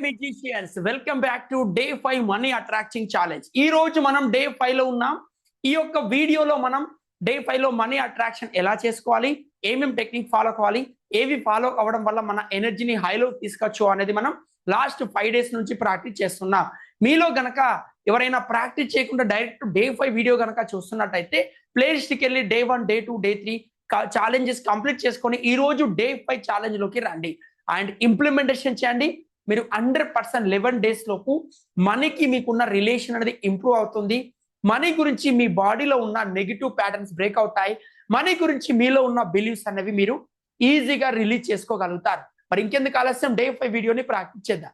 Musicians welcome back to day five money attracting challenge ఈ రోజు మనం డే ఫైవ్లో ఉన్నాం. ఈ యొక్క వీడియోలో మనం డే ఫైవ్లో మనీ అట్రాక్షన్ ఎలా చేసుకోవాలి? ఏమేమి టెక్నిక్ ఫాలో కావాలి? ఏవి ఫాలో అవ్వడం వల్ల మన ఎనర్జీని హైలో తీసుకొచ్చు అనేది మనం లాస్ట్ ఫైవ్ డేస్ నుంచి ప్రాక్టీస్ చేస్తున్నాం. మీలో గనక ఎవరైనా ప్రాక్టీస్ చేయకుండా డైరెక్ట్ డే ఫైవ్ వీడియో గనక చూస్తున్నట్టయితే ప్లేలిస్ట్కి వెళ్ళి day one day two day three challenges complete చేసుకొని ఈ రోజు డే ఫైవ్ ఛాలెంజ్లోకి రండి. అండ్ ఇంప్లిమెంటేషన్ చేయండి. మీరు హండ్రెడ్ పర్సెంట్ లెవెన్ డేస్ లోపు మనీకి మీకున్న రిలేషన్ అనేది ఇంప్రూవ్ అవుతుంది. మనీ గురించి మీ బాడీలో ఉన్న నెగిటివ్ ప్యాటర్న్స్ బ్రేక్ అవుతాయి. మనీ గురించి మీలో ఉన్న బిలీవ్స్ అనేవి మీరు ఈజీగా రిలీజ్ చేసుకోగలుగుతారు. మరి ఇంకెందుకు ఆలస్యం? డే ఫైవ్ వీడియోని ప్రాక్టీస్ చేద్దాం.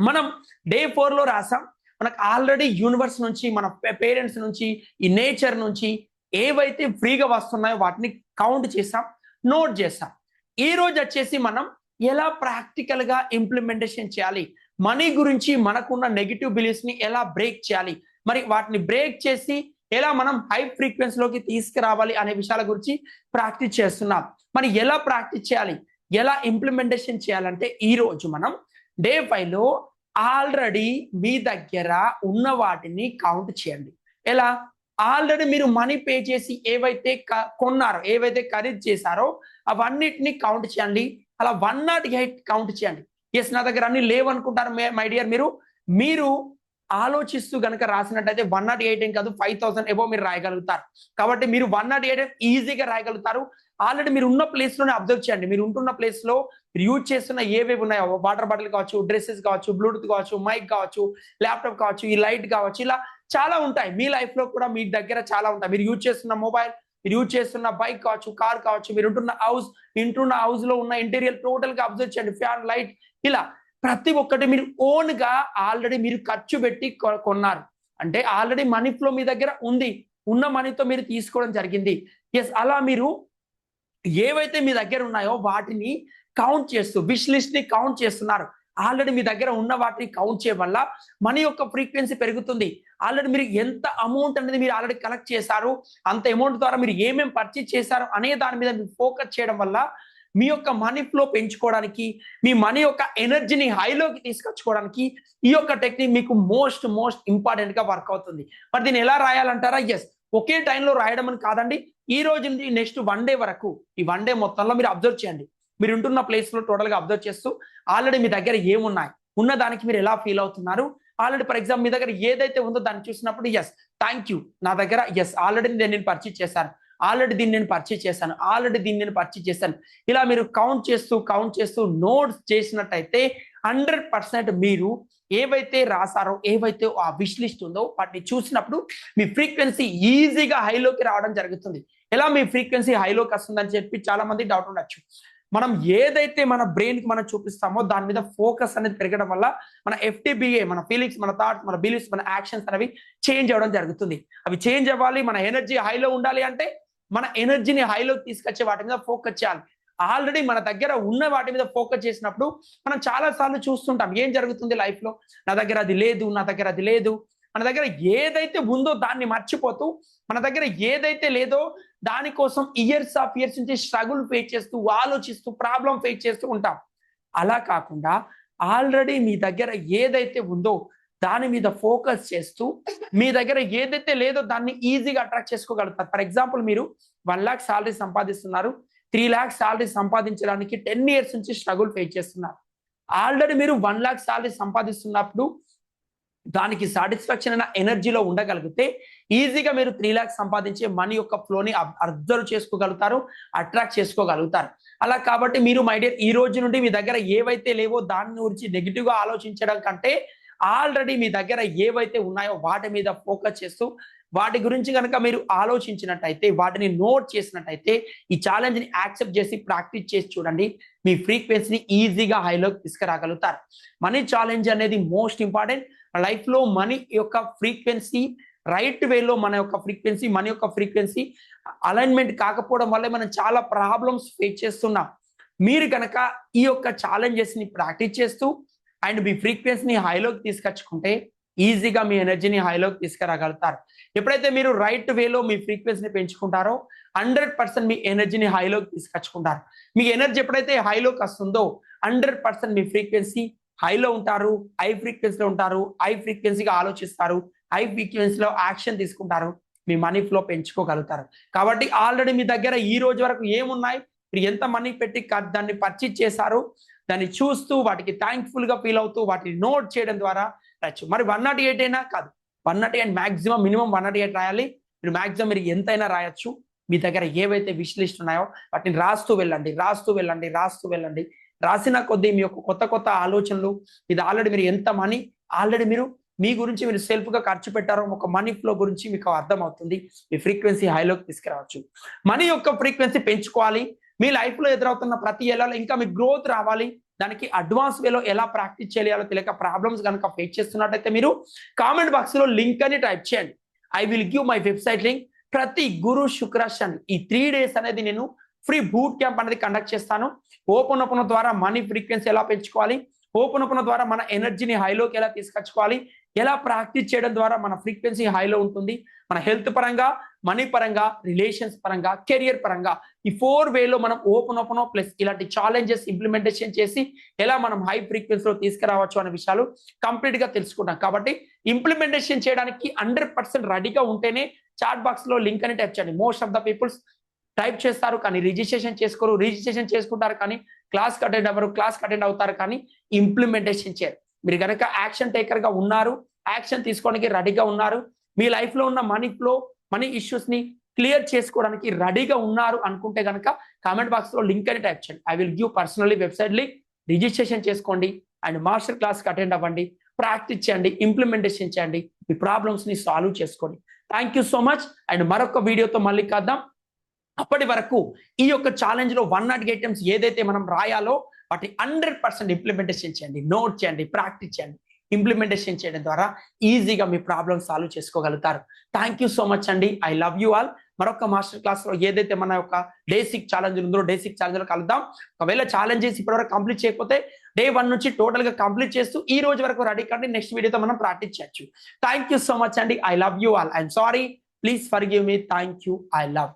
మనం డే ఫోర్లో రాసాం. మనకు ఆల్రెడీ యూనివర్స్ నుంచి మన పేరెంట్స్ నుంచి ఈ నేచర్ నుంచి ఏవైతే ఫ్రీగా వస్తున్నాయో వాటిని కౌంట్ చేసాం నోట్ చేసాం. ఈ రోజు వచ్చేసి మనం ఎలా ప్రాక్టికల్గా ఇంప్లిమెంటేషన్ చేయాలి? మనీ గురించి మనకున్న నెగిటివ్ బిలీఫ్స్ని ఎలా బ్రేక్ చేయాలి? మరి వాటిని బ్రేక్ చేసి ఎలా మనం హై ఫ్రీక్వెన్సీలోకి తీసుకురావాలి అనే విషయాల గురించి ప్రాక్టీస్ చేస్తున్నాం. మరి ఎలా ప్రాక్టీస్ చేయాలి? ఎలా ఇంప్లిమెంటేషన్ చేయాలంటే ఈరోజు మనం డే ఫైవ్లో ఆల్రెడీ మీ దగ్గర ఉన్న వాటిని కౌంట్ చేయండి. ఎలా? ఆల్రెడీ మీరు మనీ పే చేసి ఏవైతే కొన్నారో ఏవైతే ఖరీదు చేశారో అవన్నిటిని కౌంట్ చేయండి. అలా వన్ నాట్ ఎయిట్ కౌంట్ చేయండి. ఎస్ నా దగ్గర అన్ని లేవనుకుంటారు మై డియర్ మీరు. మీరు ఆలోచిస్తూ గనక రాసినట్టయితే వన్ నాట్ ఎయిట్ ఏం కాదు ఫైవ్ థౌసండ్ ఎబో మీరు రాయగలుగుతారు. కాబట్టి మీరు వన్ నాట్ ఎయిట్ ఈజీగా రాయగలుగుతారు. ఆల్రెడీ మీరు ఉన్న ప్లేస్లోనే అబ్జర్వ్ చేయండి. మీరు ఉంటున్న ప్లేస్లో మీరు యూజ్ చేస్తున్న ఏవేవి ఉన్నాయో వాటర్ బాటిల్ కావచ్చు డ్రెస్సెస్ కావచ్చు బ్లూటూత్ కావచ్చు మైక్ కావచ్చు ల్యాప్టాప్ కావచ్చు ఈ లైట్ కావచ్చు ఇలా చాలా ఉంటాయి. మీ లైఫ్లో కూడా మీ దగ్గర చాలా ఉంటాయి. మీరు యూజ్ చేస్తున్న మొబైల్ మీరు యూజ్ చేస్తున్న బైక్ కావచ్చు కార్ కావచ్చు మీరు ఉంటున్న హౌస్ ఇంటున్న హౌస్లో ఉన్న ఇంటీరియర్ టోటల్గా అబ్జర్వ్ చేయండి. ఫ్యాన్ లైట్ ఇలా. ప్రతి ఒక్కటి మీరు ఓన్గా ఆల్రెడీ మీరు ఖర్చు పెట్టి కొ- కొన్నారు. అంటే ఆల్రెడీ మనీ ఫ్లో మీ దగ్గర ఉంది. ఉన్న మనీతో మీరు తీసుకోవడం జరిగింది. ఎస్ అలా మీరు ఏవైతే మీ దగ్గర ఉన్నాయో వాటిని కౌంట్ చేస్తూ విష్ లిస్ట్ని కౌంట్ చేస్తున్నారు. ఆల్రెడీ మీ దగ్గర ఉన్న వాటిని కౌంట్ చేయడం వల్ల మనీ యొక్క ఫ్రీక్వెన్సీ పెరుగుతుంది. ఆల్రెడీ మీరు ఎంత అమౌంట్ అనేది మీరు ఆల్రెడీ కలెక్ట్ చేశారు అంత అమౌంట్ ద్వారా మీరు ఏమేమి పర్చేజ్ చేశారు అనే దాని మీద మీరు ఫోకస్ చేయడం వల్ల మీ యొక్క మనీ ఫ్లో పెంచుకోవడానికి మీ మనీ యొక్క ఎనర్జీని హైలోకి తీసుకొచ్చుకోవడానికి ఈ యొక్క టెక్నిక్ మీకు మోస్ట్ మోస్ట్ ఇంపార్టెంట్గా వర్క్ అవుతుంది. మరి దీన్ని ఎలా రాయాలంటారా? ఎస్ ఒకే టైంలో రాయడం అని కాదండి. ఈ రోజు నుండి నెక్స్ట్ వన్ డే వరకు ఈ వన్ డే మొత్తంలో మీరు అబ్జర్వ్ చేయండి. మీరు ఉంటున్న ప్లేస్లో టోటల్గా అబ్జర్వ్ చేస్తూ ఆల్రెడీ మీ దగ్గర ఏమున్నాయి? ఉన్న దానికి మీరు ఎలా ఫీల్ అవుతున్నారు? ఆల్రెడీ ఫర్ ఎగ్జాంపుల్ మీ దగ్గర ఏదైతే ఉందో దాన్ని చూసినప్పుడు ఎస్ థ్యాంక్ యూ నా దగ్గర ఎస్ ఆల్రెడీ నేను నేను పర్చేజ్ చేశాను. ఆల్రెడీ దీన్ని నేను పర్చేజ్ చేశాను. ఆల్రెడీ దీన్ని నేను పర్చేజ్ చేశాను. ఇలా మీరు కౌంట్ చేస్తూ కౌంట్ చేస్తూ నోట్స్ చేసినట్టయితే హండ్రెడ్ పర్సెంట్ మీరు ఏవైతే రాసారో ఏవైతే ఆ విష్ లిస్ట్ ఉందో వాటిని చూసినప్పుడు మీ ఫ్రీక్వెన్సీ ఈజీగా హైలోకి రావడం జరుగుతుంది. ఎలా మీ ఫ్రీక్వెన్సీ హైలోకి వస్తుందని చెప్పి చాలా మంది డౌట్ ఉండొచ్చు. మనం ఏదైతే మన బ్రెయిన్కి మనం చూపిస్తామో దాని మీద ఫోకస్ అనేది పెరగడం వల్ల మన ఎఫ్టీబీఏ మన ఫీలింగ్స్ మన థాట్స్ మన బిలీఫ్స్ మన యాక్షన్స్ అనేవి చేంజ్ అవ్వడం జరుగుతుంది. అవి చేంజ్ అవ్వాలి మన ఎనర్జీ హైలో ఉండాలి అంటే మన ఎనర్జీని హైలో తీసుకొచ్చే వాటి మీద ఫోకస్ చేయాలి. ఆల్రెడీ మన దగ్గర ఉన్న వాటి మీద ఫోకస్ చేసినప్పుడు మనం చాలా సార్లు చూస్తుంటాం ఏం జరుగుతుంది లైఫ్లో? నా దగ్గర అది లేదు నా దగ్గర అది లేదు. మన దగ్గర ఏదైతే ఉందో దాన్ని మర్చిపోతూ మన దగ్గర ఏదైతే లేదో దానికోసం ఇయర్స్ ఆఫ్ ఇయర్స్ నుంచి స్ట్రగుల్ ఫేస్ చేస్తూ ఆలోచిస్తూ ప్రాబ్లం ఫేస్ చేస్తూ ఉంటాం. అలా కాకుండా ఆల్రెడీ మీ దగ్గర ఏదైతే ఉందో దాని మీద ఫోకస్ చేస్తూ మీ దగ్గర ఏదైతే లేదో దాన్ని ఈజీగా అట్రాక్ట్ చేసుకోగలుగుతారు. ఫర్ ఎగ్జాంపుల్ మీరు వన్ లాక్ సాలరీ సంపాదిస్తున్నారు. త్రీ ల్యాక్స్ సాలరీ సంపాదించడానికి టెన్ ఇయర్స్ నుంచి స్ట్రగుల్ ఫేస్ చేస్తున్నారు. ఆల్రెడీ మీరు వన్ లాక్ సాలరీ సంపాదిస్తున్నప్పుడు దానికి సాటిస్ఫాక్షన్ అయిన ఎనర్జీలో ఉండగలిగితే ఈజీగా మీరు త్రీ ల్యాక్స్ సంపాదించే మనీ యొక్క ఫ్లోని అబ్జర్వ్ చేసుకోగలుగుతారు అట్రాక్ట్ చేసుకోగలుగుతారు. అలా కాబట్టి మీరు మై డియర్ ఈ రోజు నుండి మీ దగ్గర ఏవైతే లేవో దాని గురించి నెగిటివ్గా ఆలోచించడం కంటే ఆల్రెడీ మీ దగ్గర ఏవైతే ఉన్నాయో వాటి మీద ఫోకస్ చేస్తూ వాటి గురించి కనుక మీరు ఆలోచించినట్టయితే వాటిని నోట్ చేసినట్టయితే ఈ ఛాలెంజ్ని యాక్సెప్ట్ చేసి ప్రాక్టీస్ చేసి చూడండి మీ ఫ్రీక్వెన్సీని ఈజీగా హైలోకి తీసుకురాగలుగుతారు. మనీ ఛాలెంజ్ అనేది మోస్ట్ ఇంపార్టెంట్ లైఫ్లో మనీ యొక్క ఫ్రీక్వెన్సీ రైట్ వేలో మన యొక్క ఫ్రీక్వెన్సీ మన యొక్క ఫ్రీక్వెన్సీ అలైన్మెంట్ కాకపోవడం వల్ల మనం చాలా ప్రాబ్లమ్స్ ఫేస్ చేస్తున్నాం. మీరు కనుక ఈ యొక్క ఛాలెంజెస్ని ప్రాక్టీస్ చేస్తూ అండ్ మీ ఫ్రీక్వెన్సీని హైలోకి తీసుకొచ్చుకుంటే ఈజీగా మీ ఎనర్జీని హైలోకి తీసుకురాగలుగుతారు. ఎప్పుడైతే మీరు రైట్ వేలో మీ ఫ్రీక్వెన్సీని పెంచుకుంటారో హండ్రెడ్ పర్సెంట్ మీ ఎనర్జీని హైలోకి తీసుకొచ్చుకుంటారు. మీ ఎనర్జీ ఎప్పుడైతే హైలోకి వస్తుందో హండ్రెడ్ పర్సెంట్ మీ ఫ్రీక్వెన్సీ హైలో ఉంటారు హై ఫ్రీక్వెన్సీలో ఉంటారు హై ఫ్రీక్వెన్సీగా ఆలోచిస్తారు హై ఫ్రీక్వెన్సీలో యాక్షన్ తీసుకుంటారు మీ మనీ ఫ్లో పెంచుకోగలుగుతారు. కాబట్టి ఆల్రెడీ మీ దగ్గర ఈ రోజు వరకు ఏమున్నాయి? మీరు ఎంత మనీ పెట్టి దాన్ని పర్చేజ్ చేశారు? దాన్ని చూస్తూ వాటికి థ్యాంక్ఫుల్గా ఫీల్ అవుతూ వాటిని నోట్ చేయడం ద్వారా రాయొచ్చు. మరి వన్ నాట్ ఎయిట్ అయినా కాదు. One naught eight maximum minimum one naught eight రాయాలి. మీరు మాక్సిమం మీరు ఎంతైనా రాయొచ్చు. మీ దగ్గర ఏవైతే విష్ లిస్ట్ ఉన్నాయో వాటిని రాస్తూ వెళ్ళండి రాస్తూ వెళ్ళండి రాస్తూ వెళ్ళండి. రాసిన కొద్దీ మీ యొక్క కొత్త కొత్త ఆలోచనలు ఇది ఆల్రెడీ మీరు ఎంత మనీ ఆల్రెడీ మీరు మీ గురించి మీరు సెల్ఫ్గా ఖర్చు పెట్టారో ఒక మనీ ఫ్లో గురించి మీకు అర్థమవుతుంది. మీ ఫ్రీక్వెన్సీ హైలోకి తీసుకురావచ్చు. మనీ యొక్క ఫ్రీక్వెన్సీ పెంచుకోవాలి. మీ లైఫ్లో ఎదురవుతున్న ప్రతి ఎలా ఇంకా మీ గ్రోత్ రావాలి. దానికి అడ్వాన్స్ వేలో ఎలా ప్రాక్టీస్ చేయాలో తెలియక ప్రాబ్లమ్స్ కనుక ఫేస్ చేస్తున్నట్టయితే మీరు కామెంట్ బాక్స్లో లింక్ అని టైప్ చేయండి. I will give my website link ప్రతి గురు శుక్ర శని ఈ త్రీ డేస్ అనేది నేను ఫ్రీ బూట్ క్యాంప్ అనేది కండక్ట్ చేస్తాను. ఓపెన్ ఓపెన్ ద్వారా మనీ ఫ్రీక్వెన్సీ ఎలా పెంచుకోవాలి? ఓపెన్ ఓపెన్ ద్వారా మన ఎనర్జీని హైలోకి ఎలా తీసుకొచ్చుకోవాలి? ఎలా ప్రాక్టీస్ చేయడం ద్వారా మన ఫ్రీక్వెన్సీ హైలో ఉంటుంది? మన హెల్త్ పరంగా మనీ పరంగా రిలేషన్స్ పరంగా కెరియర్ పరంగా ఈ ఫోర్ వేలో మనం ఓపెన్ ఓపెన్ ప్లస్ ఇలాంటి ఛాలెంజెస్ ఇంప్లిమెంటేషన్ చేసి ఎలా మనం హై ఫ్రీక్వెన్సీలో తీసుకురావచ్చు అనే విషయాలు కంప్లీట్గా తెలుసుకుంటాం. కాబట్టి ఇంప్లిమెంటేషన్ చేయడానికి హండ్రెడ్ పర్సెంట్ రెడీగా ఉంటేనే చాట్ బాక్స్లో లింక్ అని టైప్ చేయండి. Most of the peoples type చేస్తారు కానీ రిజిస్ట్రేషన్ చేసుకోరు రిజిస్ట్రేషన్ చేసుకుంటారు కానీ క్లాస్ అటెండ్ అవ్వరు క్లాస్ అటెండ్ అవుతారు కానీ ఇంప్లిమెంటేషన్ చేయరు. మీరు కనుక యాక్షన్ టేకర్గా ఉన్నారు యాక్షన్ తీసుకోవడానికి రెడీగా ఉన్నారు మీ లైఫ్లో ఉన్న మనీ ఫ్లో మనీ ఇష్యూస్ని క్లియర్ చేసుకోవడానికి రెడీగా ఉన్నారు అనుకుంటే కనుక కామెంట్ బాక్స్లో లింక్ అని టైప్ చేయండి. I will give personally website link registration చేసుకోండి అండ్ మాస్టర్ క్లాస్కి అటెండ్ అవ్వండి ప్రాక్టీస్ చేయండి ఇంప్లిమెంటేషన్ చేయండి మీ ప్రాబ్లమ్స్ని సాల్వ్ చేసుకోండి. Thank you so much and మరొక వీడియోతో మళ్ళీ కద్దాం అప్పటి వరకు ఈ యొక్క ఛాలెంజ్లో వన్ నాట్ ఐటమ్స్ ఏదైతే మనం రాయాలో వాటి హండ్రెడ్ పర్సెంట్ ఇంప్లిమెంటేషన్ చేయండి. నోట్ చేయండి ప్రాక్టీస్ చేయండి. ఇంప్లిమెంటేషన్ చేయడం ద్వారా ఈజీగా మీ ప్రాబ్లమ్ సాల్వ్ చేసుకోగలుగుతారు. థ్యాంక్ యూ సో మచ్ అండి. ఐ లవ్ యూ ఆల్ మరొక మాస్టర్ క్లాస్లో ఏదైతే మన యొక్క బేసిక్ ఛాలెంజ్ ఉందో బేసిక్ ఛాలెంజ్లో కలుద్దాం. ఒకవేళ ఛాలెంజెస్ ఇప్పటివరకు కంప్లీట్ చేయకపోతే డే వన్ నుంచి టోటల్గా కంప్లీట్ చేస్తూ ఈ రోజు వరకు రెడీ కండి నెక్స్ట్ వీడియోతో మనం ప్రాక్టీస్ చేయొచ్చు. థ్యాంక్ యూ సో మచ్ అండి. I love you all I'm sorry please forgive me thank you I love